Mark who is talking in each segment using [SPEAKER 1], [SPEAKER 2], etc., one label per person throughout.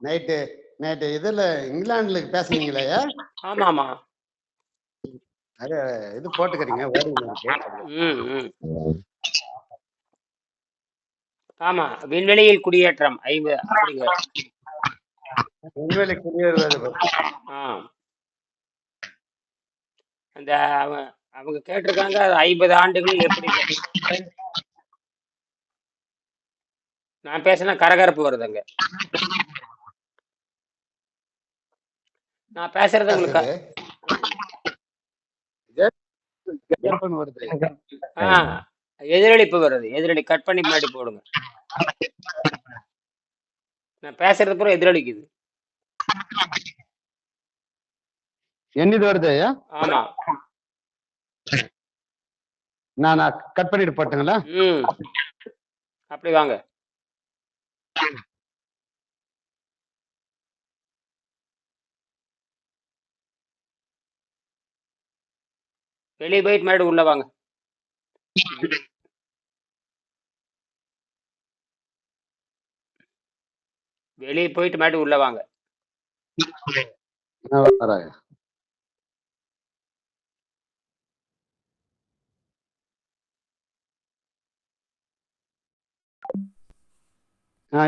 [SPEAKER 1] Night night இதுல இங்கிலாந்துல பேசுனீங்களே?
[SPEAKER 2] ஆமா ஆமா
[SPEAKER 1] அது இது போட்டுக்கிறீங்க ஓடிங்க இருக்கு
[SPEAKER 2] ம் ம். ஆமா விண்வெளியில் குடியேற்றம் ஐம்பது அப்படிங்க.
[SPEAKER 1] விண்வெளி குடியேறுவது
[SPEAKER 2] ஆ. அந்த அவ- அவங்க கேட்டிருக்காங்க ஐம்பது ஆண்டுகள் எப்படி நான் பேசினா கரகரப்பு வருதுங்க. நான் பேசுறது உங்களுக்கு?
[SPEAKER 1] கேட்பன் வருது.
[SPEAKER 2] ஆ எதிரொலிப்பு வருது. எதிரொலி கட் பண்ணி முன்னாடி போடுங்க. நான் பேசுறது பூரா எதிரொலிக்குது.
[SPEAKER 1] என்னது வருது ஐயா?
[SPEAKER 2] ஆமா.
[SPEAKER 1] நான் நான் கட் பண்ணிட்டு போட்டுங்களா?
[SPEAKER 2] ம். அப்படி வாங்க. வெளியே போயிட்டு மறுபடியும் உள்ள வாங்க. வெளியே போயிட்டு மறுபடியும் உள்ள வாங்க.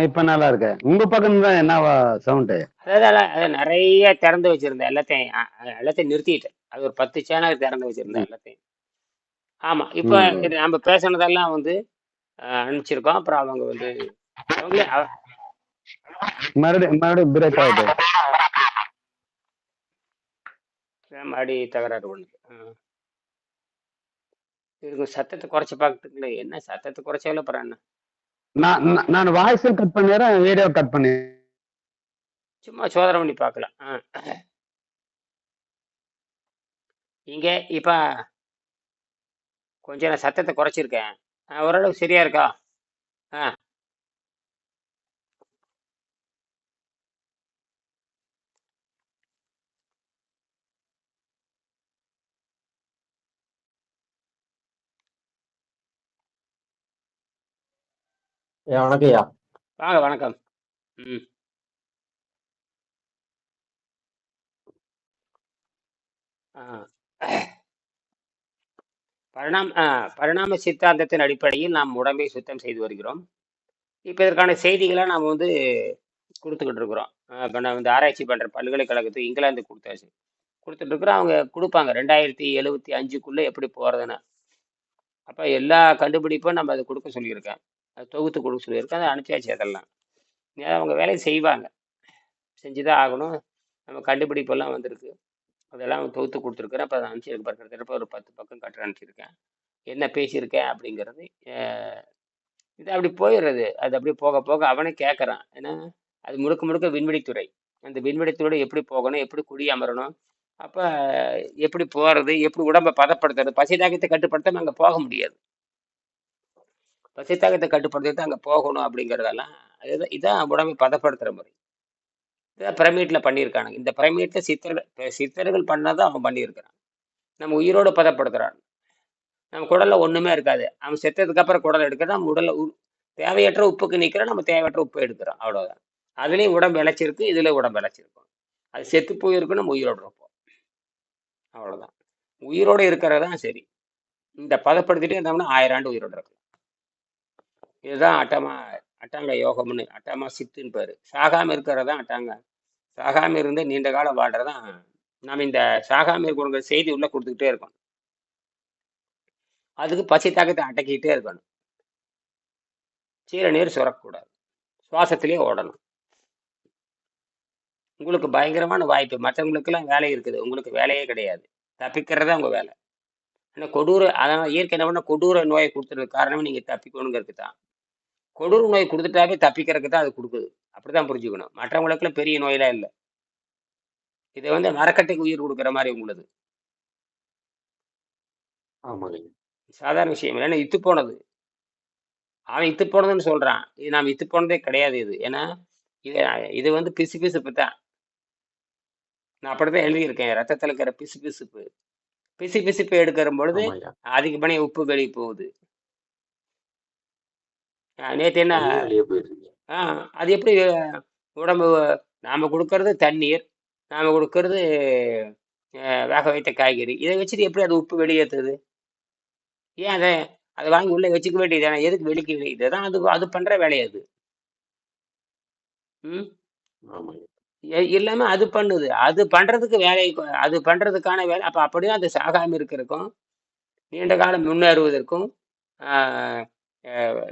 [SPEAKER 1] இப்ப நல்லா இருக்கு உங்க பக்கம் தான் என்ன சவுண்டு
[SPEAKER 2] அதாவது நிறைய திறந்து வச்சிருந்தேன். எல்லாத்தையும் எல்லாத்தையும் நிறுத்திட்டேன். அது ஒரு பத்து சேனல் திறந்து வச்சிருந்தேன் எல்லாத்தையும். ஆமா இப்போ நம்ம பேசுனதெல்லாம் வந்து அனுப்பிச்சிருக்கோம். அப்புறம் அவங்க வந்து அவங்களே
[SPEAKER 1] மறுபடியும் மறுபடியும் பிரேக் ஆகுது
[SPEAKER 2] மறுபடி தகராறு ஒன்று இதுக்கு சத்தத்தை குறைச்சி பார்க்கறதுக்குள்ள என்ன சத்தத்தை குறைச்சாலும் அப்புறம் என்ன?
[SPEAKER 1] நான் நான்- நான் வாய்ஸும் கட் பண்ணிடுறேன் வீடியோ கட் பண்ணி
[SPEAKER 2] சும்மா சோதனை பண்ணி பார்க்கலாம். ஆ. இங்க இப்ப கொஞ்சம் நான் சத்தத்தை குறைச்சிருக்கேன். ஓரளவு சரியா இருக்கா? ஆ.
[SPEAKER 3] ஐயா வணக்கம் ஐயா
[SPEAKER 2] வாங்க வணக்கம். ம். ஆ. பரிணாம ஆ, பரிணாம சித்தாந்தத்தின் அடிப்படையில் நாம் உடம்பை சுத்தம் செய்து வருகிறோம். இப்போ இதற்கான செய்திகளை நாம் வந்து கொடுத்துக்கிட்டு இருக்கிறோம். இப்போ நான் வந்து ஆராய்ச்சி பண்ணுற பல்கலைக்கழகத்துக்கு இங்கிலாந்து கொடுத்தாச்சு. கொடுத்துட்டு இருக்கிறோம். அவங்க கொடுப்பாங்க. ரெண்டாயிரத்தி எழுவத்தி அஞ்சுக்குள்ளே எப்படி போகிறதுன்னு அப்போ எல்லா கண்டுபிடிப்பும் நம்ம அதை கொடுக்க சொல்லியிருக்கேன் அது தொகுத்து கொடுக்க சொல்லியிருக்கேன் அதை அனுப்பியாச்சு அதெல்லாம். அவங்க வேலையை செய்வாங்க. செஞ்சு தான் ஆகணும். நம்ம கண்டுபிடிப்பெல்லாம் வந்திருக்கு. அதெல்லாம் தொகுத்து கொடுத்துருக்குறேன் அப்போ அதை அனுப்பிச்சிருக்க கிட்டத்தட்ட ஒரு பத்து பக்கம் கட்டுரை அனுப்பிச்சிருக்கேன். என்ன பேசியிருக்கேன் அப்படிங்கிறது இது அப்படி போயிடுறது. அது அப்படியே போக போக அவனே கேட்குறான். ஏன்னா அது முழுக்க முழுக்க விண்வெளித்துறை. அந்த விண்வெளித்துறை எப்படி போகணும் எப்படி குடியமரணும் அப்போ எப்படி போகிறது எப்படி உடம்பை பதப்படுத்துறது பசி தாகத்தை கட்டுப்படுத்தாமல் அங்கே போக முடியாது. பசி தாகத்தை தான் அங்கே போகணும் அப்படிங்கிறதெல்லாம் இதுதான் இதான் உடம்பை பதப்படுத்துகிற முறை. இதான் பிரமிட்ல பண்ணியிருக்காங்க இந்த பிரமிட்ல சித்தர்கள் சித்தர்கள் பண்ணாதான் அவன் பண்ணியிருக்கிறான். நம்ம உயிரோடு பதப்படுத்துறான். நம்ம குடல்ல ஒண்ணுமே இருக்காது. அவன் செத்ததுக்கு அப்புறம் குடல் எடுக்கிறான். நம்ம உடல்ல உ- தேவையற்ற உப்புக்கு நிற்கிறோம் நம்ம தேவையற்ற உப்பு எடுக்கிறோம். அவ்வளோதான் அதுலேயும் உடம்பு இழைச்சிருக்கு. இதுல உடம்பு இழைச்சிருக்கும். அது செத்து போயிருக்கும். நம்ம உயிரோடு இருப்போம். அவ்வளோதான் உயிரோடு இருக்கிறது தான் சரி. இந்த பதப்படுத்திட்டே இருந்தோம்னா ஆயிரம் ஆண்டு உயிரோடு இருக்கலாம். இதுதான் அட்டமா அட்டாங்க யோகம்னு அட்டமா சித்துன்னு பேரு. சாகாம இருக்கிறது தான் அட்டாங்க. சாகாமல் இருந்து நீண்ட காலம் வாழ்றதான் நம்ம இந்த சாகாமல் இருக்கிறவங்க செய்தி உள்ள கொடுத்துக்கிட்டே இருக்கணும். அதுக்கு பசி தாக்கத்தை அடக்கிக்கிட்டே இருக்கணும். சீரநீர் சுரக்கூடாது. சுரக்கக்கூடாது ஓடணும். உங்களுக்கு பயங்கரமான வாய்ப்பு. மற்றவங்களுக்கெல்லாம் வேலை இருக்குது. உங்களுக்கு வேலையே கிடையாது. தப்பிக்கிறதா உங்கள் வேலை. ஆனால் கொடூர அதான் இயற்கை என்ன பண்ண கொடூர நோயை கொடுத்துறது காரணமே நீங்கள் தப்பிக்கணுங்கிறதுக்கு தான் கொடூர நோய் கொடுத்துட்டாவே தப்பிக்கிறதுக்கு தான் அது கொடுக்குது. அப்படிதான் புரிஞ்சுக்கணும். மற்றவங்களுக்குலாம் பெரிய நோயெல்லாம் இல்லை. இது வந்து மரக்கட்டைக்கு உயிர் கொடுக்குற மாதிரி உங்களுது.
[SPEAKER 3] ஆமாங்க.
[SPEAKER 2] சாதாரண விஷயம் இல்லை ஏன்னா இத்து போனது. அவன் இத்து போனதுன்னு சொல்றான். இது நாம் இத்து போனதே கிடையாது இது. ஏன்னா இது இது வந்து பிசு பிசுப்பு தான் நான் அப்படிதான் எழுதியிருக்கேன். ரத்தத்தில் இருக்கிற பிசு பிசுப்பு பிசு பிசுப்பு எடுக்கிற பொழுது
[SPEAKER 3] ஆமாய்யா
[SPEAKER 2] அதிகப்படியாக உப்பு வெளியே போகுது. நேற்று என்ன அது எப்படி உடம்பு நாம கொடுக்கறது தண்ணீர் நாம கொடுக்கறது வேக வைத்த காய்கறி. இதை வச்சுட்டு எப்படி அது உப்பு வெளியேற்றுது ஏன் அதை அதை வாங்கி உள்ள வச்சுக்க வேண்டியது எதுக்கு வெளிக்க இதுதான் அது அது பண்ற வேலை அது. ம்? எல்லாமே அது பண்ணுது. அது பண்றதுக்கு வேலை அது பண்றதுக்கான வேலை அப்ப அப்படியே அது சாகாம இருக்கிறதுக்கும் நீண்ட காலம் முன்னேறுவதற்கும்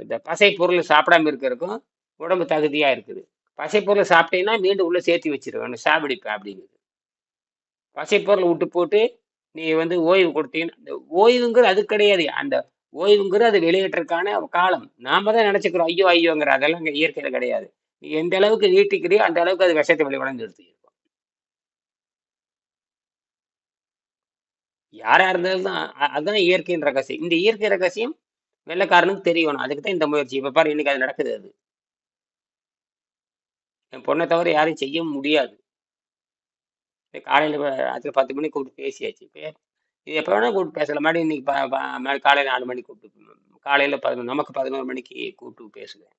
[SPEAKER 2] இந்த பசை பொருள் சாப்பிடாம இருக்கிறதுக்கும் உடம்பு தகுதியாக இருக்குது. பசை பொருள் சாப்பிட்டீங்கன்னா மீண்டும் உள்ளே சேர்த்து வச்சிருவேன். சாப்பிடிப்பேன் அப்படிங்குது. பசை பொருளை விட்டு போட்டு நீ வந்து ஓய்வு கொடுத்தீங்கன்னா இந்த ஓய்வுங்கிறது அது கிடையாது. அந்த ஓய்வுங்கிறது அது வெளியேற்றக்கான காலம். நாம தான் நினச்சிக்கிறோம் ஐயோ ஐயோங்கிற அதெல்லாம் இங்கே இயற்கையில் கிடையாது. நீ எந்த அளவுக்கு நீட்டிக்கிறியோ அந்த அளவுக்கு அது விஷத்தை வெளிவளர்ந்து எடுத்துக்கும் யாராக இருந்தாலும் தான் அதுதான் இயற்கையின் ரகசியம். இந்த இயற்கை ரகசியம் வெள்ளக்காரனுக்கு தெரியணும். அதுக்கு தான் இந்த முயற்சி. இப்போ பாரு இன்னைக்கு அது நடக்குது அது. என் பொண்ணை தவிர யாரையும் செய்ய முடியாது. காலையில் ராத்திரி பத்து மணிக்கு கூப்பிட்டு பேசியாச்சு. இப்போ இது எப்போ வேணால் கூப்பிட்டு பேசல மாதிரி இன்னைக்கு காலையில் நாலு மணிக்கு கூப்பிட்டு காலையில் பதினொன்று நமக்கு பதினோரு மணிக்கு கூப்பிட்டு பேசுவேன்.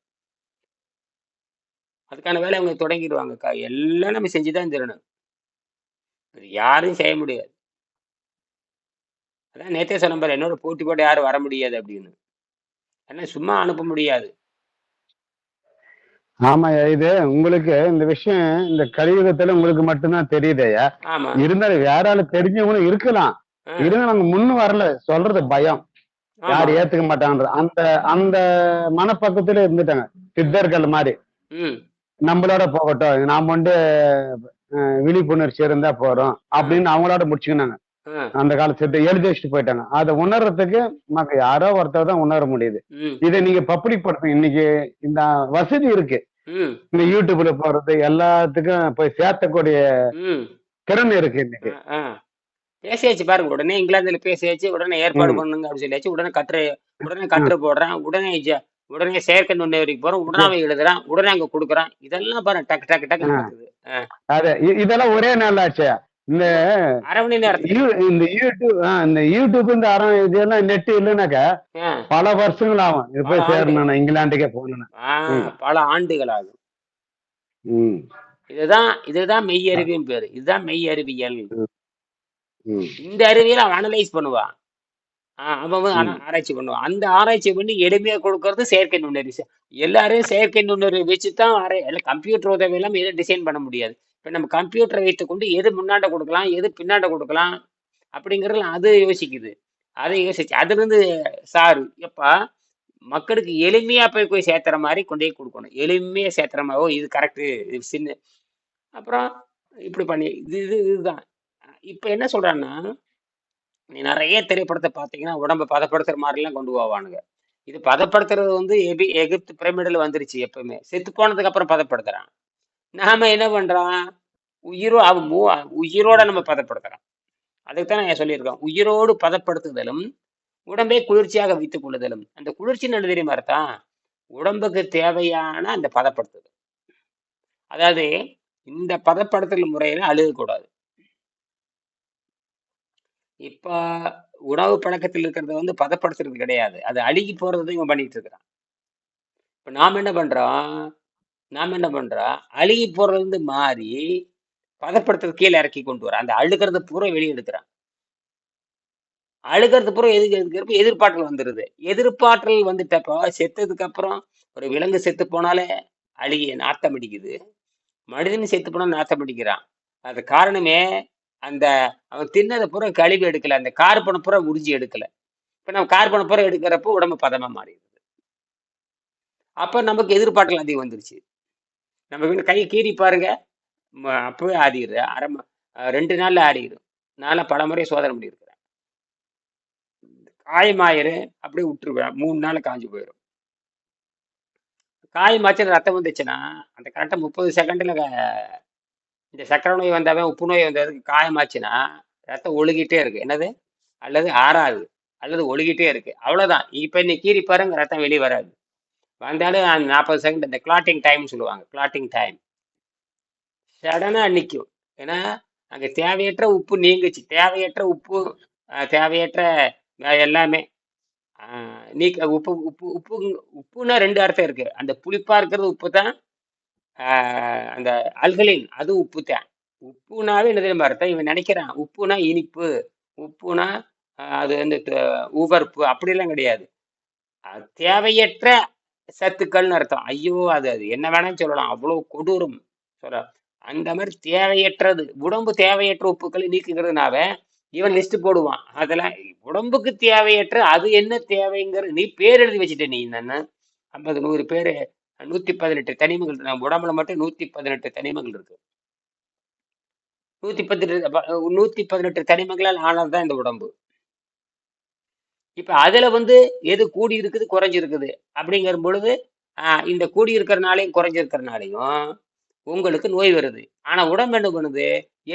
[SPEAKER 2] அதுக்கான வேலை அவங்க தொடங்கிடுவாங்க. கா- எல்லாம் நம்ம செஞ்சு தான் தரணும். இது யாரும் செய்ய முடியாது. அதான் நேத்தே சொன்ன பாரு என்னோட போட்டி போட்டு யாரும் வர முடியாது அப்படின்னு. ஏன்னா சும்மா அனுப்ப முடியாது.
[SPEAKER 1] ஆமாய்யா இது உங்களுக்கு இந்த விஷயம் இந்த கலியுகத்துல உங்களுக்கு மட்டும்தான் தெரியுதையா
[SPEAKER 2] ஆமா.
[SPEAKER 1] இருந்தாலும் வேற ஆளு தெரிஞ்சவங்களும் இருக்கலாம். இருந்தா நாங்க முன்னு வரல சொல்றது பயம்.
[SPEAKER 2] ஆமா.
[SPEAKER 1] யார் ஏத்துக்க மாட்டாங்கன்ற அந்த அந்த மனப்பக்கத்துல இருந்துட்டாங்க. சித்தர்கள் மாதிரி. நம்மளோட போகட்டும் நாம வந்து விழிப்புணர்ச்சி இருந்தா போறோம் அப்படின்னு அவங்களோட முடிச்சுக்கினாங்க. அந்த காலத்துல எழுதி வச்சுட்டு போயிட்டாங்க. அதை உணர்றதுக்கு நமக்கு யாரோ ஒருத்தர் தான் உணர முடியுது. இதை நீங்க பப்ளிக் படுத்துங்க இன்னைக்கு இந்த வசதி இருக்கு. இந்த யூடியூப்ல போறது எல்லாத்துக்கும் போய் சேர்த்தக்கூடிய திறன் இருக்கு இன்னைக்கு.
[SPEAKER 2] பேசியாச்சு பாருங்க. உடனே இங்கிலாந்துல பேசியாச்சு. உடனே ஏற்பாடு. பண்ணுங்க அப்படின்னு சொல்லியாச்சு. உடனே கட்டுரை உடனே கட்டுரை போடுறான். உடனே உடனே செயற்கை நுண்ணறிவுக்கு போறோம் உடனே எழுதுறான். உடனே அங்க கொடுக்குறான். இதெல்லாம் பாருங்க டக்கு டக்கு டக்கு. நடக்குது
[SPEAKER 1] அது இதெல்லாம் ஒரே நாள் ஆச்சு. இந்த
[SPEAKER 2] அரை
[SPEAKER 1] இந்த யூடியூப் இந்த யூடியூப் இந்த அறம் இதெல்லாம் நெட் இல்லைனாக்கா பல வருஷங்கள் ஆகும். இது போய். சேரணும் நான் இங்கிலாந்துக்கே போகணும்.
[SPEAKER 2] பல ஆண்டுகள் ஆகும் இதுதான் இதுதான் மெய் அறிவியல் பேரு. இதுதான் மெய் அறிவியல். இந்த அறிவியலை அவன் அனலைஸ் பண்ணுவான் அவன். ஆராய்ச்சி பண்ணுவான் அந்த ஆராய்ச்சி பண்ணி எளிமையா கொடுக்கறது செயற்கை நுண்ணறிவு. எல்லாரும் செயற்கை நுண்ணறிவு வச்சு தான் எல்லாம் கம்ப்யூட்டர் உதவி இல்லாம எதுவும் டிசைன் பண்ண முடியாது. இப்போ நம்ம கம்ப்யூட்டரை வைத்துக்கொண்டு எது முன்னாண்ட கொடுக்கலாம் எது பின்னாண்ட கொடுக்கலாம் அப்படிங்கிறதுல அது யோசிக்குது. அதை யோசிச்சு. அதுலேருந்து சாரு எப்பா மக்களுக்கு எளிமையாக போய் போய் சேர்த்துற மாதிரி கொண்டு போய் கொடுக்கணும். எளிமையாக சேர்த்துற மாதிரி. ஓ இது கரெக்டு இது சின்ன அப்புறம் இப்படி பண்ணி இது இது இதுதான். இப்போ என்ன சொல்கிறான்னா நீ நிறைய திரைப்படத்தை பார்த்தீங்கன்னா உடம்ப பதப்படுத்துகிற மாதிரிலாம் கொண்டு போவானுங்க. இது பதப்படுத்துறது வந்து எபி எகிப்து பிரமிடில் வந்துருச்சு எப்பவுமே. செத்து போனதுக்கு அப்புறம் பதப்படுத்துறான். நாம என்ன பண்றோம்? உயிரோ அவன் உயிரோட நம்ம பதப்படுத்துறோம். அதுக்கு தான் நான் சொல்லியிருக்கேன் உயிரோடு பதப்படுத்துதலும் உடம்பை குளிர்ச்சியாக வைத்துக் கொள்ளுதலும். அந்த குளிர்ச்சி நல்ல தெரியுமா இருக்கான் உடம்புக்கு தேவையான அந்த பதப்படுத்துதல். அதாவது இந்த பதப்படுத்தல் முறையில அழுகக்கூடாது இப்ப உணவு பழக்கத்தில் இருக்கிறத வந்து பதப்படுத்துறது கிடையாது. அது அழுகி போறதையும் இவன் பண்ணிட்டு இருக்கிறான். இப்ப நாம என்ன பண்றோம்? நாம என்ன பண்றோம் அழுகி போறதுலேருந்து மாறி பதப்படுத்துறது கீழே இறக்கி கொண்டு வர அந்த அழுகிறது பூரா வெளியே எடுக்கிறான். அழுகிறது பூரா எதுக்கு எதுக்கிறப்ப எதிர்பார்த்தல் வந்துருது. எதிர்பார்த்தல் வந்துட்டப்போ செத்ததுக்கு அப்புறம் ஒரு விலங்கு செத்து போனாலே அழுகி நாத்தம் அடிக்குது. மனிதன் செத்து போனால் நாத்தம் அடிக்கிறான். அது காரணமே அந்த அவன் தின்னதை பூரா கழிவு எடுக்கல. அந்த கார்பனை பூரா உறிஞ்சி எடுக்கல. இப்ப நம்ம கார்பனை பூரா எடுக்கிறப்போ உடம்பு பதமா மாறிடுது. அப்ப நமக்கு எதிர்பார்த்தல் அதிகம் வந்துருச்சு. நம்ம வீட்டு கையை கீறி பாருங்க. ம- அப்பவே ஆடிடுற அரை ரெண்டு நாள்ல ஆடிடும் நான்லாம் பல முறை சோதனை பண்ணியிருக்கிறேன். காயமாயிரு அப்படியே விட்டுருவேன். மூணு நாள் காஞ்சு போயிடும் காயமாச்சு ரத்தம் வந்துச்சுன்னா அந்த கரெக்டாக முப்பது செகண்டில் இந்த சக்கரை நோய் வந்தாவே உப்பு நோய் வந்ததுக்கு காயமாச்சுன்னா ரத்தம் ஒழுகிட்டே இருக்கு. என்னது? அல்லது ஆறாது. அல்லது ஒழுகிட்டே இருக்கு. அவ்வளோதான் இப்போ நீ கீறி பாருங்க ரத்தம் வெளியே வராது. வந்தாலும் நாற்பது செகண்ட் இந்த கிளாட்டிங் டைம் சொல்லுவாங்க. கிளாட்டிங் டைம் சடனாக நிற்கும் ஏன்னா அங்கே தேவையற்ற உப்பு நீங்குச்சு. தேவையற்ற உப்பு தேவையற்ற எல்லாமே நீக்க உப்பு உப்பு உப்பு உப்புன்னா ரெண்டு அர்த்தம் இருக்கு. அந்த புளிப்பா இருக்கிறது உப்பு தான் அந்த அல்கலின் அது உப்பு தான். உப்புனாவே என்ன தெரியுமா அர்த்தம்? இவன் நினைக்கிறான். உப்புனா இனிப்பு. உப்புனா அது வந்து த- உவர்ப்பு. அப்படிலாம் கிடையாது. அது தேவையற்ற சத்துக்கள்னு அர்த்தம். ஐயோ அது அது என்ன வேணாலும் சொல்லலாம். அவ்வளோ கொடூரம் சொல்ற. அந்த மாதிரி தேவையற்றது உடம்பு தேவையற்ற உப்புக்களை நீக்குங்கிறதுனால இவன் லிஸ்ட் போடுவான். அதெல்லாம் உடம்புக்கு தேவையற்ற அது என்ன தேவைங்கிறது நீ பேர் எழுதி வச்சுட்ட நீ என்ன ஐம்பது நூறு பேர் நூத்தி பதினெட்டு தனிமங்கள் நம்ம உடம்புல மட்டும் நூத்தி பதினெட்டு தனிமங்கள் இருக்கு. நூத்தி பதினெட்டு நூத்தி பதினெட்டு தனிமங்களால் ஆனதுதான் இந்த உடம்பு. இப்ப அதுல வந்து எது கூடி இருக்குது குறைஞ்சு இருக்குது அப்படிங்கிற பொழுது இந்த கூடி இருக்கிறனாலையும் குறைஞ்சிருக்கிறனாலையும் உங்களுக்கு நோய் வருது. ஆனா உடம்பு என்ன பண்ணுது?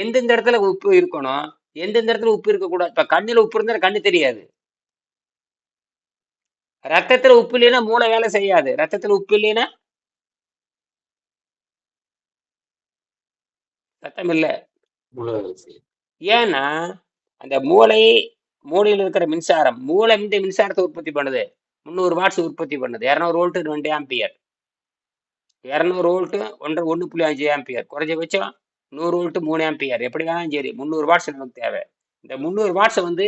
[SPEAKER 2] எந்தெந்த இடத்துல உப்பு இருக்கணும்? எந்தெந்த இடத்துல உப்பு இருக்கக்கூடாது இப்ப கண்ணுல உப்பு இருந்தா கண்ணு தெரியாது. ரத்தத்துல உப்பு இல்லைன்னா மூளை வேலை செய்யாது. ரத்தத்துல உப்பு இல்லைன்னா ரத்தம் இல்ல. ஏன்னா அந்த மூளை மூளையில் இருக்கிற மின்சாரம் மூளை இந்த மின்சாரத்தை உற்பத்தி பண்ணுது. முந்நூறு வாட்ஸ் உற்பத்தி பண்ணுது. இரநூறு வோல்ட் ரெண்டு ஆம்பியர் இரநூறு வோல்ட் ஒன்றரை ஒன்று புள்ளி அஞ்சு ஆம்பியர் குறைஞ்சபட்சம் நூறு வோல்ட் மூணு ஆம்பியர் எப்படி வேணாலும் சரி முந்நூறு வாட்ஸ் நமக்கு தேவை. இந்த முந்நூறு வாட்ஸை வந்து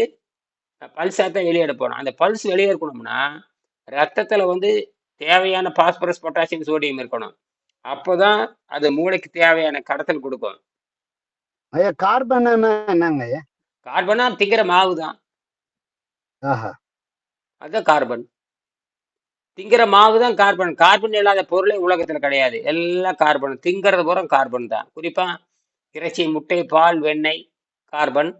[SPEAKER 2] பல்ஸாக தான் வெளியே எடுப்போம் அந்த பல்ஸ் வெளியே இருக்கணும்னா ரத்தத்துல வந்து தேவையான பாஸ்பரஸ் பொட்டாசியம் சோடியம் இருக்கணும். அப்போதான் அது மூளைக்கு தேவையான கடத்தல் கொடுக்கும்.
[SPEAKER 1] ஐயா கார்பன் என்னங்க ஐயா?
[SPEAKER 2] கார்பனா திங்கிற மாவு தான் அதுதான் கார்பன் திங்கிற மாவு தான் கார்பன் கார்பன் இல்லாத பொருளே உலகத்துல கிடையாது. எல்லாம் கார்பன் திங்கிறது பூரா கார்பன் தான். குறிப்பா இறைச்சி முட்டை பால் வெண்ணெய் கார்பன்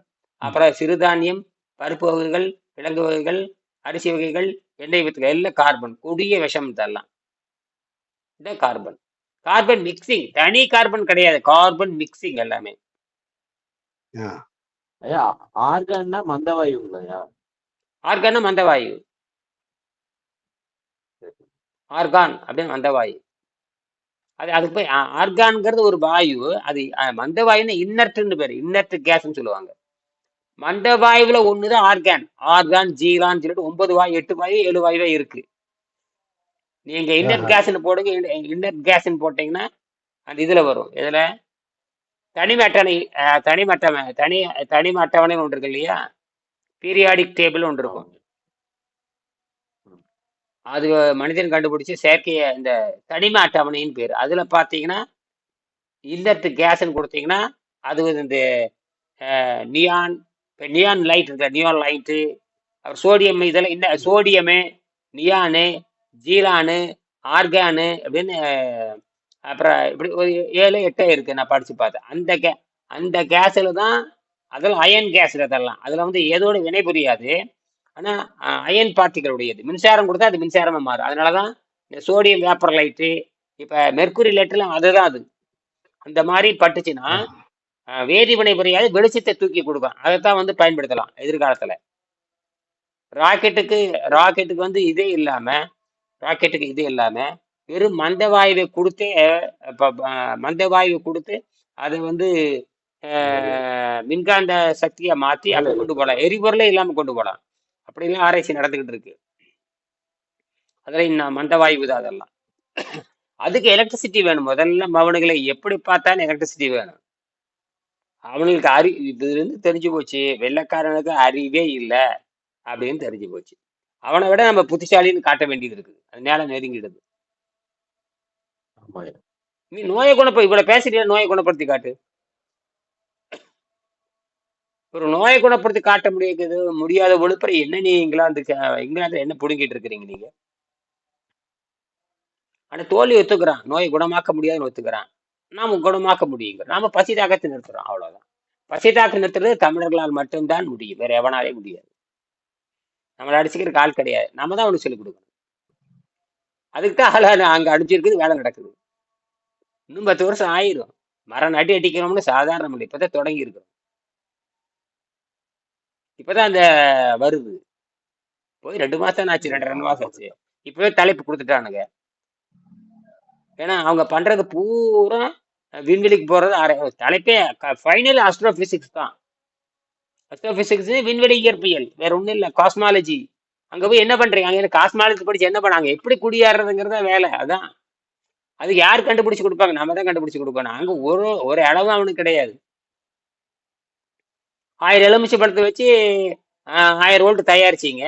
[SPEAKER 2] அப்புறம் சிறுதானியம் பருப்பு வகைகள் விலங்கு வகைகள் அரிசி வகைகள் எண்ணெய் வித்துகள் எல்லாம் கார்பன் கொடிய விஷம் இதெல்லாம். இதான் கார்பன் கார்பன் மிக்சிங் தனி கார்பன் கிடையாது. கார்பன் மிக்சிங் எல்லாமே.
[SPEAKER 3] ஆர்கான்னா மந்தவாயுங்களையா
[SPEAKER 2] ஆர்கானும் மந்தவாயு ஆர்கான் அப்படின்னு மந்தவாயு அது அதுக்கு போய் ஆர்கான்ங்கிறது ஒரு வாயு. அது மந்தவாயுன்னு இன்னர்ட்னு பேர். இன்னர்ட் கேஸ்ன்னு சொல்லுவாங்க. மந்தவாயுவில் ஒன்று தான் ஆர்கான். ஆர்கான் ஜீரான் சொல்லிட்டு ஒன்பது வாயு எட்டு வாயு ஏழு வாயுவே இருக்கு. நீங்க இன்னர்ட்
[SPEAKER 1] ஆஹா.
[SPEAKER 2] கேஸ்ன்னு போடுங்க. இன்னர்ட் கேஸ்ன்னு போட்டீங்கன்னா அந்த இதுல வரும். இதுல தனிம அட்டவணை தனிம அட்டவணை தனி தனிம ஒன்று இருக்கு இல்லையா? பீரியாடிக் டேபிள் ஒன்று இருக்கும். அது மனிதன் கண்டுபிடிச்சு செயற்கை இந்த தனிம அட்டவணைன்னு பேர். அதுல பாத்தீங்கன்னா இல்லத்து கேஸ்ன்னு கொடுத்தீங்கன்னா அது இந்த நியான் இப்போ நியான் லைட் இருக்கு நியான் லைட்டு அப்புறம் சோடியம் இதெல்லாம் இந்த சோடியமு நியானு ஜீலானு ஆர்கானு அப்படின்னு அப்புறம் இப்படி ஒரு ஏழு எட்டு இருக்கு. நான் படிச்சு பார்த்தேன். அந்த கே அந்த கேஸில் தான் அதெல்லாம் அயன் கேஸ் அதெல்லாம் அதில் வந்து ஏதோட வினை புரியாது. ஆனால் அயன் பார்ட்டிகள் உடையது. மின்சாரம் கொடுத்தா அது மின்சாரமாக மாறும். அதனால தான் இந்த சோடியம் வேப்பர் லைட்டு இப்போ மெர்க்குரி லைட்டுலாம் அதுதான் அது. அந்த மாதிரி பட்டுச்சுன்னா வேதிவினை புரியாது வெளிச்சத்தை தூக்கி கொடுக்கும். அதைத்தான் வந்து பயன்படுத்தலாம் எதிர்காலத்தில். ராக்கெட்டுக்கு ராக்கெட்டுக்கு வந்து இதே இல்லாமல் ராக்கெட்டுக்கு இது இல்லாமல் வெறும் மந்த வாயுவை கொடுத்தே இப்போ மந்த வாயுவை கொடுத்து அதை வந்து மின்காந்த சக்தியை மாற்றி அப்படி கொண்டு போகலாம். எரிபொருளே இல்லாமல் கொண்டு போகலாம். அப்படிலாம் ஆராய்ச்சி நடந்துக்கிட்டு இருக்கு. அதில் இன்னும் மந்த வாயு தான் அதெல்லாம். அதுக்கு எலக்ட்ரிசிட்டி வேணும். முதல்ல அவனுங்களை எப்படி பார்த்தாலும் எலக்ட்ரிசிட்டி வேணும். அவனுங்களுக்கு அறி இதுல இருந்து தெரிஞ்சு போச்சு. வெள்ளைக்காரனுக்கு அறிவே இல்லை அப்படின்னு தெரிஞ்சு போச்சு. அவனை விட நம்ம புத்திசாலின்னு காட்ட வேண்டியது இருக்குது அதனால நெருங்கிடுது.
[SPEAKER 3] ஆமாய்யா
[SPEAKER 2] நீ நோயை குணப்ப இவ்வளவு பேசுறியா? நோயை குணப்படுத்தி காட்டு. ஒரு நோயை குணப்படுத்தி காட்ட முடியாது முடியாத ஒழுப்பறை என்ன நீ இங்கிலாந்து இங்கிலாந்துல என்ன புடுங்கிட்டு இருக்கிறீங்க நீங்க? ஆனா தோல்வி ஒத்துக்கிறான். நோயை குணமாக்க முடியாதுன்னு ஒத்துக்கிறான். நாம குணமாக்க முடியுங்க. நாம பசி தாக்கத்தை நிறுத்துறோம் அவ்வளவுதான். பசி தாக்கம் நிறுத்துறது தமிழர்களால் மட்டும்தான் முடியும். வேற எவனாலே முடியாது. நம்மளை அடிச்சுக்கிற கால் கிடையாது. நம்ம தான் அவனுக்கு சொல்லிக் கொடுக்கணும். அதுக்கு தான் ஆளா அங்க அடிச்சிருக்குது வேலை நடக்குது. இன்னும் பத்து வருஷம் ஆயிரும். மரம் நட்டி அடிக்கணும்னு சாதாரணம் இல்லை இப்பதான் தொடங்கி இருக்கிறோம் இப்பதான் அந்த வருது. போய் ரெண்டு மாசம் ஆச்சு ரெண்டு ரெண்டு மாசம் ஆச்சு. இப்பவே தலைப்பு கொடுத்துட்டானுங்க. ஏன்னா அவங்க பண்றது பூரா விண்வெளிக்கு போறது தலைப்பே ஃபைனல் அஸ்ட்ரோபிசிக்ஸ் தான். அஸ்ட்ரோபிசிக்ஸ் விண்வெளி இயற்பியல். வேற ஒண்ணும் இல்லை காஸ்மாலஜி அங்க போய் என்ன பண்றீங்க? அங்க காஸ்மாலஜி படிச்சு என்ன பண்ணாங்க? எப்படி குடியேறதுங்கிறத வேலை அதான். அதுக்கு யார் கண்டுபிடிச்சு கொடுப்பாங்க? நம்ம தான் கண்டுபிடிச்சு கொடுப்பாங்க அங்க ஒரு ஒரு அளவு அவனுக்கு கிடையாது. ஆயிரம் எலுமிச்சை பழத்தை வச்சு ஆயிரம் வோல்ட் தயாரிச்சிங்க.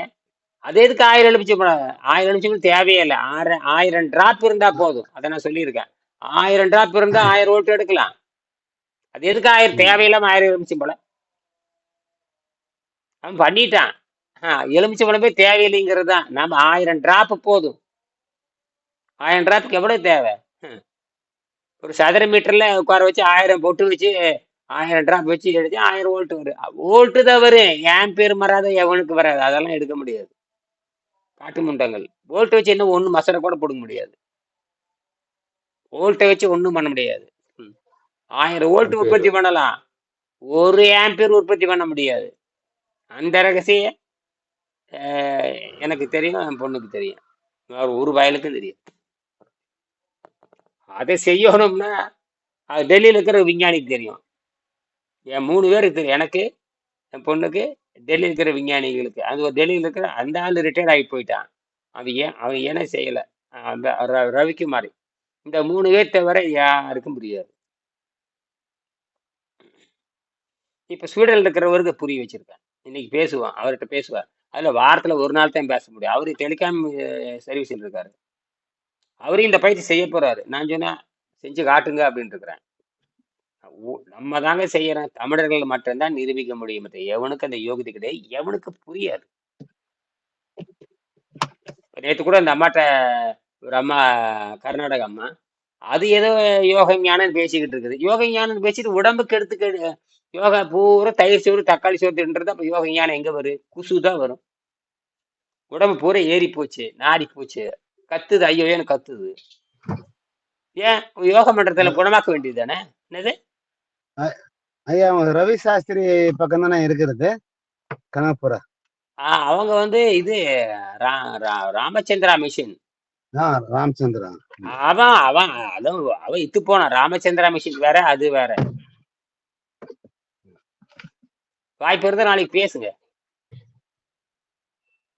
[SPEAKER 2] அது எதுக்கு ஆயிரம் எலுமிச்சை பழம்? ஆயிரம் எலுமிச்சை பழம் தேவையே இல்லை ஆயிரம் ஆயிரம் டிராப் இருந்தா போதும். அதை நான் சொல்லியிருக்கேன். ஆயிரம் டிராப் இருந்தா ஆயிரம் வோல்ட் எடுக்கலாம். அது எதுக்கு ஆயிரம்?
[SPEAKER 1] தேவையில்லாமல்
[SPEAKER 2] தேவையில்லாம ஆயிரம் எலுமிச்சை பழம். அவன் பண்ணிட்டான். ஆஹ், எலுமிச்சை பழமே தேவையில்லைங்கிறது தான். நம்ம ஆயிரம் டிராப் போதும். ஆயிரம் டிராப்புக்கு எவ்வளவு தேவை? ஒரு சதுர மீட்டர்ல உட்கார வச்சு ஆயிரம் பொட்டு வச்சு ஆயிரம் டிராப் வச்சு எடுத்து ஆயிரம் வோல்ட் வரும். வோல்ட்டு தான் வரும் ஏன் பேர் வராது எவனுக்கு வராது. அதெல்லாம் எடுக்க முடியாது. காட்டு முண்டங்கள். வோல்ட் வச்சு இன்னும் ஒன்றும் மசரை கூட போட முடியாது. வோல்ட்டை வச்சு ஒன்றும் பண்ண முடியாது. ஆயிரம்
[SPEAKER 1] அது
[SPEAKER 2] உற்பத்தி பண்ணலாம். ஒரு ஆம்பியர் உற்பத்தி பண்ண முடியாது. அந்த ரகசியம் அஹ், எனக்கு தெரியும் என் பொண்ணுக்கு தெரியும். வேற ஒரு வயலுக்கும் தெரியும் அதை செய்யணும்னா அது டெல்லியில் இருக்கிற விஞ்ஞானிக்கு தெரியும். என் மூணு பேருக்கு தெரியும் எனக்கு என் பொண்ணுக்கு டெல்லியில் இருக்கிற விஞ்ஞானிகளுக்கு. அது ஒரு டெல்லியில் இருக்கிற அந்த ஆள் ரிட்டையர்ட் ஆகி போயிட்டான். அது ஏன் அவன் ஏனே செய்யலை. அந்த ர- ரவிக்குமாரி இந்த மூணு பேர் தவிர யாருக்கும் புரியாது. இப்போ ஸ்வீடனில் இருக்கிறவருக்கு புரிய வச்சிருக்கேன் இன்னைக்கு பேசுவான். அவர்கிட்ட பேசுவார். அதில் வாரத்தில் ஒரு நாள் தான் பேச முடியும். அவர் டெலிகாம் சர்வீஸில் இருக்காரு. அவரையும் இந்த பயிற்சி செய்ய போகிறாரு நான் சொன்னேன் செஞ்சு காட்டுங்க அப்படின்னு இருக்கிறேன். நம்ம தாங்க செய்யறோம் தமிழர்கள் மட்டும்தான் நிரூபிக்க முடியும். எவனுக்கு அந்த யோகிதை கிடையாது. எவனுக்கு புரியாது. நேற்று கூட அந்த அம்மாட்ட ஒரு அம்மா கர்நாடக அம்மா அது ஏதோ யோக ஞானம் பேசிக்கிட்டு இருக்குது. யோக ஞானம் பேசிட்டு உடம்புக்கு எடுத்துக்க யோகா பூரா தயிர் சோறு தக்காளி சோறுன்றது அப்போ யோக ஞானம் எங்க வரும் குசு தான் வரும் உடம்பு பூரா ஏறி போச்சு நாடி போச்சு. கத்துது ஐயோ கத்துது. ஏன்? யோக மன்றத்துல குணமாக்க வேண்டியது தானே? என்னது?
[SPEAKER 1] ஐயா அவங்க ரவி சாஸ்திரி பக்கம் தானே இருக்கிறது? கனகப்புரா
[SPEAKER 2] ஆ, அவங்க வந்து இது ராமச்சந்திரா மிஷின்.
[SPEAKER 1] ஆ ராமச்சந்திரா.
[SPEAKER 2] அவன் அவன் அதான் அவன் இத்து போனான் ராமச்சந்திரா மிஷின் வேற அது வேற. வாய்ப்பு இருந்தா நாளைக்கு பேசுங்க.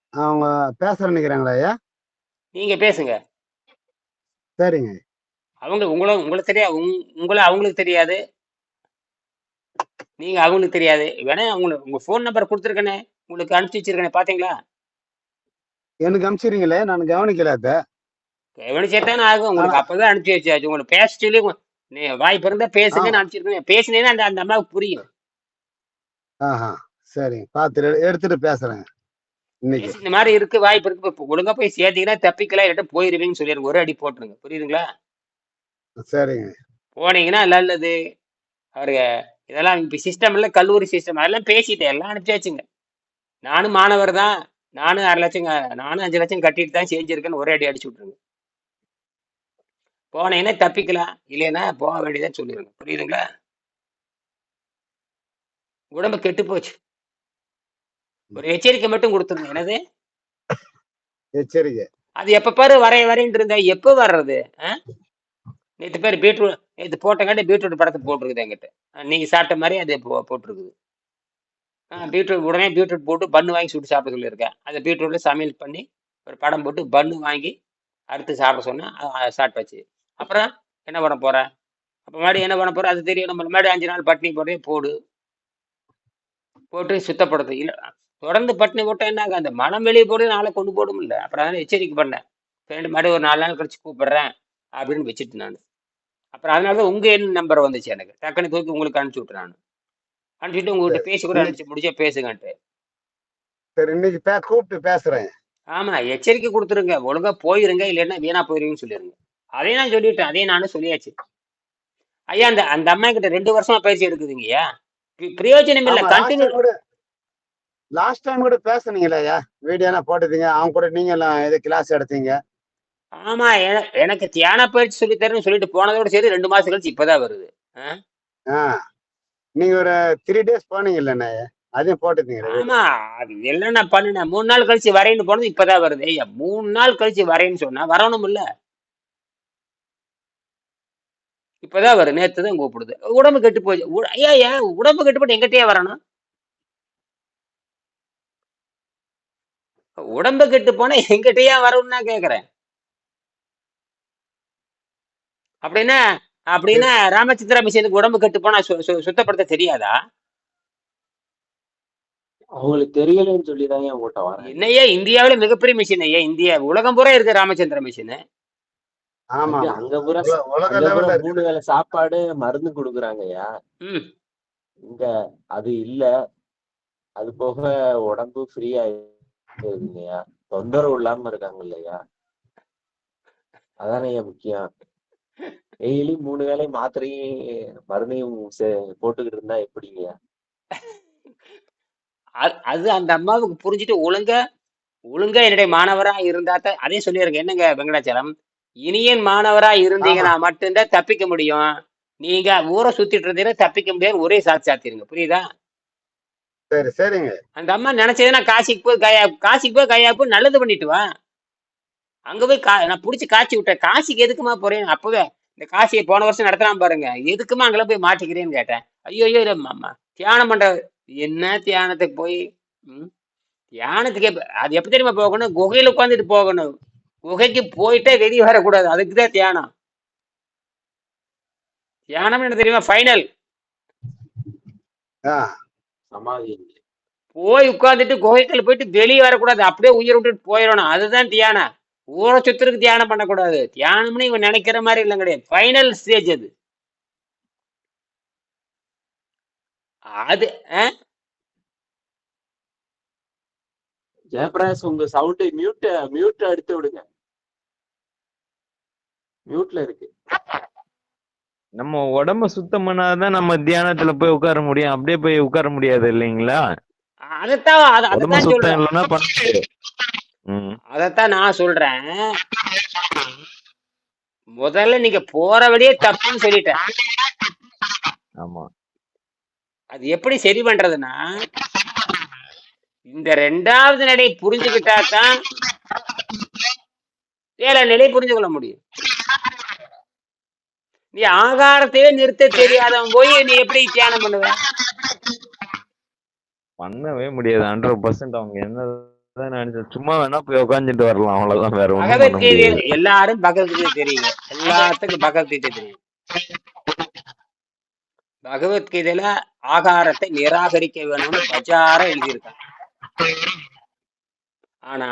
[SPEAKER 1] அவங்க பேசுற நினைக்கிறாங்களா ஐயா?
[SPEAKER 2] நீங்க பேசுங்க.
[SPEAKER 1] சரிங்க.
[SPEAKER 2] அவங்க உங்களை உங்களுக்கு தெரியாது உங்- உங்களை அவங்களுக்கு தெரியாது. நீங்க அவங்களுக்கு தெரியாது. வேணா உங்களுக்கு உங்க ஃபோன் நம்பர் கொடுத்துருக்கேனே. உங்களுக்கு அனுப்பிச்சு வச்சிருக்கேனே பாத்தீங்களா?
[SPEAKER 1] எனக்கு அனுப்பிச்சிருங்களே நான் கவனிக்கல அத.
[SPEAKER 2] கவனிச்சேத்தானே ஆகும். உங்களுக்கு அப்பதான் அனுப்பிச்சு வச்சாச்சு. உங்களுக்கு பேச சொல்லி நீ வாய்ப்பு இருந்தா பேசுங்கன்னு அனுப்பிச்சிருக்கேன். பேசினேன்னா அந்த அந்த அம்மாவுக்கு புரியும்.
[SPEAKER 1] ஆஹா சரிங்க பார்த்து எடு- எடுத்துட்டு பேசுறேங்க இன்னைக்கு.
[SPEAKER 2] பேசி இந்த மாதிரி இருக்கு வாய்ப்பு இருக்கு. இப்ப ஒழுங்கா போய் சேர்த்தீங்கன்னா தப்பிக்கலாம் இல்லாட்ட போயிருவீங்கன்னு சொல்லிடுங்க. ஒரு அடி போட்டுருங்க. புரியுதுங்களா?
[SPEAKER 1] சரிங்க.
[SPEAKER 2] போனீங்கன்னா நல்லது. அவருக்கு இதெல்லாம் இப்ப சிஸ்டம் இல்ல கல்லூரி சிஸ்டம் அதெல்லாம் பேசிட்டேன். எல்லாம் அனுப்பிச்சாச்சுங்க. நானும் மாணவர் தான். நானும் அரை லட்சம் க- நானும் அஞ்சு லட்சம் கட்டிட்டு தான் செஞ்சிருக்கேன்னு ஒரே அடி அடிச்சு விட்டுருங்க. போனீங்கன்னா தப்பிக்கலாம்? இல்லைன்னா போக வேண்டியதான் சொல்லிடுங்க புரியுதுங்களா? உடம்பு கெட்டு போச்சு. ஒரு எச்சரிக்கை மட்டும் கொடுத்துருங்க. என்னது?
[SPEAKER 1] எச்சரிக்கை.
[SPEAKER 2] அது எப்ப பாரு வரைய வரைன்னு இருந்தா எப்ப வர்றது? நேத்து பேர் பீட்ரூட் இது போட்டங்காட்டி பீட்ரூட் படத்தை போட்டிருக்குது என்கிட்ட. நீங்கள் நீங்க சாப்பிட்ட மாதிரி அது போட்டிருக்குது. ஆ, பீட்ரூட் உடனே பீட்ரூட் போட்டு பன்னு வாங்கி சுட்டு சாப்பிட சொல்லியிருக்கேன். அந்த பீட்ரூட்ல சமையல் பண்ணி ஒரு படம் போட்டு பன்னு வாங்கி அறுத்து சாப்பிட சொன்னேன் அ- அ- சாப்பிட்டாச்சு அப்புறம் என்ன பண்ண போகிறேன் அப்போ மறுபடியும் என்ன பண்ண போகிறேன் அது தெரியும். நம்ம மறுபடியும் அஞ்சு நாள் பட்டினி போடுறே போடு. போட்டு சுத்தப்படுத்து. இல்லை தொடர்ந்து பட்டினி போட்டால் என்ன ஆகும்? அந்த மனம் வெளியே போடு நாளை கொண்டு போடும் இல்லை அப்புறம் அதான் எச்சரிக்கை பண்ணேன். ரெண்டு மறுபடியும் ஒரு நாலு நாள் கழிச்சு கூப்பிடுறேன். அப்படின்னு வச்சுட்டு நான். அப்புறம் அதனால தான் உங்க எண் நம்பர் வந்துச்சு எனக்கு. டக்குன்னு தூக்கி உங்களுக்கு அனுப்பிச்சு விட்டு நான். அனுப்பிச்சுட்டு உங்ககிட்ட பேசி கூட அனுப்பிச்சு முடிச்சா பேசுங்கன்ட்டு.
[SPEAKER 1] சரி இன்னைக்கு பே கூப்பிட்டு பேசுறேன்.
[SPEAKER 2] ஆமா எச்சரிக்கை கொடுத்துருங்க. ஒழுங்கா போயிருங்க இல்லைன்னா வீணா போயிருங்கன்னு சொல்லிருங்க. அதையும் நான் சொல்லிட்டேன். அதையும் நானும் சொல்லியாச்சு. ஐயா அந்த அந்த அம்மா கிட்ட ரெண்டு வருஷமா பயிற்சி எடுக்குதுங்கய்யா. பி- பிரயோஜனம் இல்ல.
[SPEAKER 1] ஆமா லாஸ்ட்
[SPEAKER 2] கண்டினியூ
[SPEAKER 1] டைம் கூட லாஸ்ட் டைம் கூட பேசுனீங்களே ஐயா. வீடியோலாம் போட்டுட்டீங்க. அவங்க கூட நீங்க எல்லாம் இது கிளாஸ் எடுத்தீங்க?
[SPEAKER 2] ஆமா என- எனக்கு தியான பயிற்சி சொல்லி தரேன்னு சொல்லிட்டு போனதோட சரி ரெண்டு மாசம் கழிச்சு இப்பதான் வருது.
[SPEAKER 1] நீங்க ஒரு த்ரீ டேஸ் போனீங்கல்ல அண்ணா? அதையும் போட்டுட்டீங்க
[SPEAKER 2] ஆமா அது எல்லாம் நான் பண்ணினேன். மூணு நாள் கழிச்சு வரேன்னு போனது இப்பதான் வருது. ஐயா மூணு நாள் கழிச்சு வரேன்னு சொன்னா வரணும் இல்ல இப்பதான் வரும். நேத்து தான் கூப்பிடுது. உடம்பு கெட்டு போச்சு. ஐயா ஐயா உடம்பு கெட்டு போட்டு எங்கிட்டயே வரணும்? உடம்பு கெட்டு போனா எங்கிட்டயே வரும்னு நான் கேக்குறேன். அப்படின்னா அப்படின்னா ராமச்சந்திரா மிஷினுக்கு உடம்பு கெட்டு போனா சுத்தப்படுத்த தெரியாதா?
[SPEAKER 3] அவங்களுக்கு தெரியலன்னு சொல்லிதான் ஏன் ஓட்ட வரேன்?
[SPEAKER 2] என்னையே இந்தியாவில மிகப்பெரிய மிஷின் ஐயா இந்தியா உலகம் பூரா இருக்கு ராமச்சந்திர மிஷின்
[SPEAKER 1] ஆமா
[SPEAKER 3] அங்க- பூரா மூணு வேளை சாப்பாடு மருந்து கொடுக்குறாங்கய்யா
[SPEAKER 2] ம்.
[SPEAKER 3] இங்க அது இல்ல. அது போக உடம்பு ஃப்ரீயா இருக்குங்கய்யா தொந்தரவு இல்லாம இருக்காங்க இல்லையா. அதானே முக்கியம். டெய்லி மூணு வேளை மாத்திரையும் மருந்தையும் போட்டுக்கிட்டு இருந்தா எப்படிங்கய்யா
[SPEAKER 2] அது- அது அந்த அம்மாவுக்கு புரிஞ்சுட்டு ஒழுங்கா ஒழுங்கா என்னுடைய மாணவரா இருந்தா தான் அதே சொல்லியிருக்கேன் என்னங்க வெங்கடாச்சலம்? இனியன் மாணவரா இருந்தீங்கன்னா மட்டும்தான் தப்பிக்க முடியும். நீங்க ஊரை சுத்திட்டு இருந்தீங்கன்னா தப்பிக்க முடியாது. ஒரே சாத்து சாத்திருங்க புரியுதா?
[SPEAKER 1] சரி சரிங்க.
[SPEAKER 2] அந்த அம்மா நினைச்சதுன்னா காசிக்கு போய் கயா காசிக்கு போய் கயா போய் நல்லது பண்ணிட்டு வா. அங்க போய் கா நான் புடிச்சு காய்ச்சி விட்டேன். காசிக்கு எதுக்குமா போறேன்? அப்பவே இந்த காசியை போன வருஷம் நடத்தலாம் பாருங்க. எதுக்குமா அங்கெல்லாம் போய் மாட்டிக்கிறேன்னு கேட்டேன். ஐயோ ஐயோ இல்ல மாமா தியானம் பண்ற என்ன தியானத்துக்கு போய் ம்? தியானத்துக்கு அது எப்ப தெரியுமா போகணும்? குகையில உட்காந்துட்டு போகணும். குகைக்கு போயிட்டே வெளியே வரக்கூடாது. அதுக்கு தான் தியானம். தியானம் என்ன தெரியுமா? ஃபைனல்.
[SPEAKER 1] ஆ,
[SPEAKER 3] சமாதி.
[SPEAKER 2] போய் உட்கார்ந்துட்டு குகைக்குள்ள போயிட்டு வெளியே வரக்கூடாது. அப்படியே உயிர் விட்டுட்டு போயிடணும். அதுதான் தியானம். ஊரை சுத்துறதுக்கு தியானம் பண்ணக்கூடாது. தியானம்னு இவன் நினைக்கிற மாதிரி இல்லை கிடையாது. ஃபைனல் ஸ்டேஜ் அது. அது?
[SPEAKER 3] ஜெயபிரகாஷ் உங்க சவுண்ட் மியூட் மியூட் எடுத்து விடுங்க. மியூட்ல இருக்கு.
[SPEAKER 4] நம்ம உடம்ப சுத்தம் பண்ணாதான் நம்ம தியானத்துல போய் உட்கார முடியும். அப்படியே போய் உட்கார முடியாது இல்லைங்களா?
[SPEAKER 2] அதைத்தான் அது-
[SPEAKER 4] உடம்ப
[SPEAKER 2] அதைத்தான் நான் சொல்றேன். முதல்ல நீங்க போற வழியே தப்புன்னு சொல்லிட்டேன்.
[SPEAKER 4] ஆமா.
[SPEAKER 2] அது எப்படி சரி பண்றதுன்னா இந்த ரெண்டாவது நடை புரிஞ்சுக்கிட்டா தான் ஏழாம் நிலை புரிஞ்சு கொள்ள முடியும். நீ ஆகாரத்தையே நிறுத்த தெரியாதவன் போய் நீ எப்படி தியானம் பண்ணுவ?
[SPEAKER 4] பண்ணவே முடியாது. ஹண்ட்ரட் பர்சன்ட் அவங்க நினைச்சா சும்மா வேணா போய் உட்காந்துட்டு வரலாம். அவ்வளவுதான். வேற ஒண்ணும்
[SPEAKER 2] எல்லாரும் பகவத்கீதை தெரியுங்க. எல்லாத்துக்கும் பகவத்கீதை தெரியும். பகவத்கீதையில ஆகாரத்தை நிராகரிக்க வேணும்னு பஜார எழுதியிருக்காங்க. ஆனா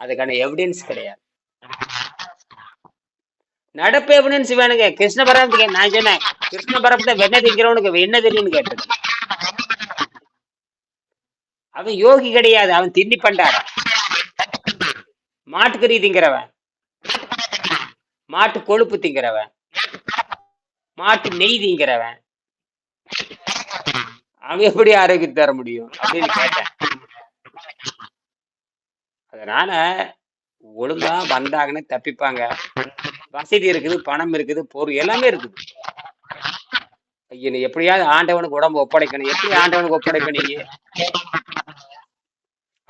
[SPEAKER 2] அதுக்கான எவிடன்ஸ் கிடையாது. நடப்பு எவிடன்ஸ் வேணுங்க. கிருஷ்ண பரமத்துக்கு நான் சொன்னேன். கிருஷ்ண பரமத்தை வெண்ண திங்கிறவனுக்கு என்ன தெரியும்னு கேட்டது அவன் யோகி கிடையாது அவன் திண்டி பண்டார மாட்டுக்கறி திங்கிறவன். மாட்டு கொழுப்பு திங்கிறவன். மாட்டு நெய் திங்கிறவன். அவன் எப்படி ஆரோக்கியம் தர முடியும்? அப்படின்னு கேட்டேன். அதனால ஒழுங்கா வந்தாங்கன்னு தப்பிப்பாங்க. வசதி இருக்குது பணம் இருக்குது பொருள் எல்லாமே இருக்குது. ஐயோ, எப்படியாவது ஆண்டவனுக்கு உடம்பு ஒப்படைக்கணும். எப்படி ஆண்டவனுக்கு ஒப்படைக்கணும்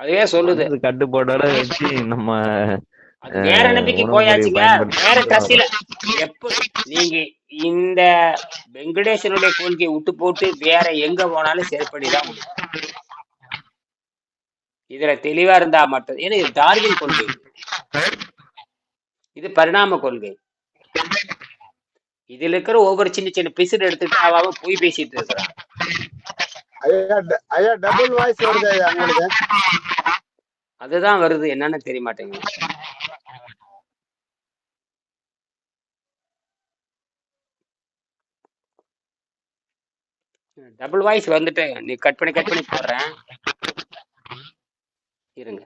[SPEAKER 2] அதுவே சொல்லுது.
[SPEAKER 4] மனசு கட்டுப்பாடோட வச்சு நம்ம
[SPEAKER 2] வேற நம்பிக்கை போயாச்சுங்க. வேற கசில. எப்ப நீங்க இந்த வெங்கடேசனுடைய கொள்கையை விட்டு போட்டு வேற எங்க போனாலும் செயற்படிதான் முடியும். இதுல தெளிவா இருந்தா மட்டும் ஏன்னா இது டார்வின் கொள்கை. இது பரிணாம கொள்கை. இதுல இருக்கிற ஒவ்வொரு சின்ன சின்ன பிசுறு எடுத்துட்டு அவ அவன் போய் பேசிட்டு இருக்கிறான்.
[SPEAKER 1] ஐயா டபுள் வாய்ஸ் வருது ஐயா உங்களுக்கு
[SPEAKER 2] அதுதான் வருது. என்னன்னு தெரிய மாட்டேங்குது டபுள் வாய்ஸ் வந்துட்டு நீ கட் பண்ணி கட் பண்ணி போடுறேன். இருங்க.